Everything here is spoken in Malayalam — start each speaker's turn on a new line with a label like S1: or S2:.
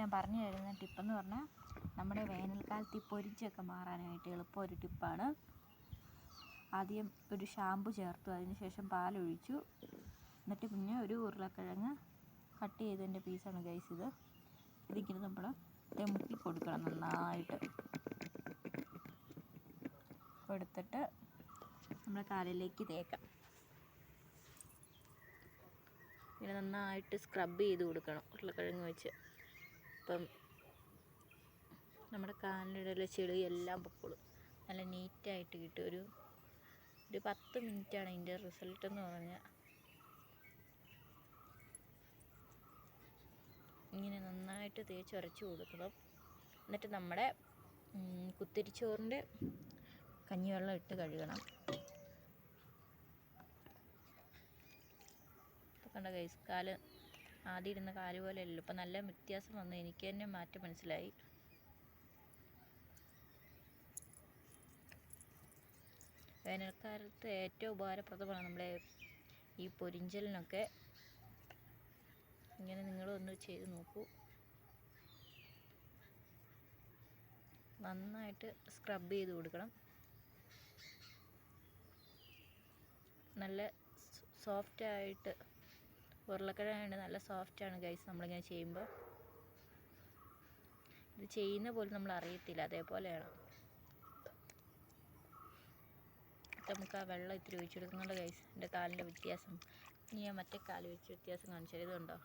S1: ഞാൻ പറഞ്ഞു തരുന്ന ടിപ്പെന്ന് പറഞ്ഞാൽ നമ്മുടെ വേനൽക്കാലത്ത് ഈ പൊരിച്ചൊക്കെ മാറാനായിട്ട് എളുപ്പം ഒരു ടിപ്പാണ് ആദ്യം ഒരു ഷാമ്പു ചേർത്തു അതിന് ശേഷം പാലൊഴിച്ചു. എന്നിട്ട് പിന്നെ ഒരു ഉരുളക്കിഴങ്ങ് കട്ട് ചെയ്തതിന്റെ പീസാണ് ഗൈസ് ഇത്. ഇതിങ്ങനെ നമ്മൾ മുക്കി കൊടുക്കണം നന്നായിട്ട്. കൊടുത്തിട്ട് നമ്മുടെ കാലിലേക്ക് തേക്കാം. ഇങ്ങനെ നന്നായിട്ട് സ്ക്രബ് ചെയ്ത് കൊടുക്കണം ഉരുളക്കിഴങ്ങ് വെച്ച്. അപ്പം നമ്മുടെ കാലിനിടയിലെ ചെളി എല്ലാം പൊക്കോളും. നല്ല നീറ്റായിട്ട് കിട്ടും. ഒരു ഒരു പത്ത് മിനിറ്റാണ് ഇതിന്റെ റിസൾട്ട് എന്ന് പറഞ്ഞാൽ ഇങ്ങനെ നന്നായിട്ട് തേച്ച് ഉരച്ച് കൊടുക്കണം. എന്നിട്ട് നമ്മുടെ കുത്തിരിച്ചോറിന്റെ കഞ്ഞിവെള്ളം ഇട്ട് കഴുകണം. ഇപ്പം കണ്ട കൈസ് കാൽ ആദ്യം ഇരുന്ന കാൽ പോലെ അല്ലല്ലോ ഇപ്പം നല്ല വ്യത്യാസം വന്നു. എനിക്ക് തന്നെ മാറ്റം മനസ്സിലായി. വേനൽക്കാലത്ത് ഏറ്റവും ഉപകാരപ്രദമാണ് നമ്മുടെ ഈ പൊരിഞ്ചലിനൊക്കെ. ഇങ്ങനെ നിങ്ങളൊന്ന് ചെയ്ത് നോക്കൂ. നന്നായിട്ട് സ്ക്രബ് ചെയ്ത് കൊടുക്കണം. നല്ല സോഫ്റ്റ് ആയിട്ട് ഉരുളക്കിഴങ്ങ് നല്ല സോഫ്റ്റ് സോഫ്റ്റാണ് ഗൈസ് നമ്മളിങ്ങനെ ചെയ്യുമ്പോൾ ഇത് ചെയ്യുന്ന പോലും നമ്മൾ അറിയത്തില്ല. അതേപോലെയാണ്. നമുക്ക് ആ വെള്ളം ഇത്തിരി ഒഴിച്ചെടുക്കുന്നുണ്ട് ഗൈസ് എന്റെ കാലിന്റെ വ്യത്യാസം. ഇനി ഞാൻ മറ്റേ കാൽ വെച്ച് വ്യത്യാസം കാണിച്ചത് ഇതുണ്ടോ?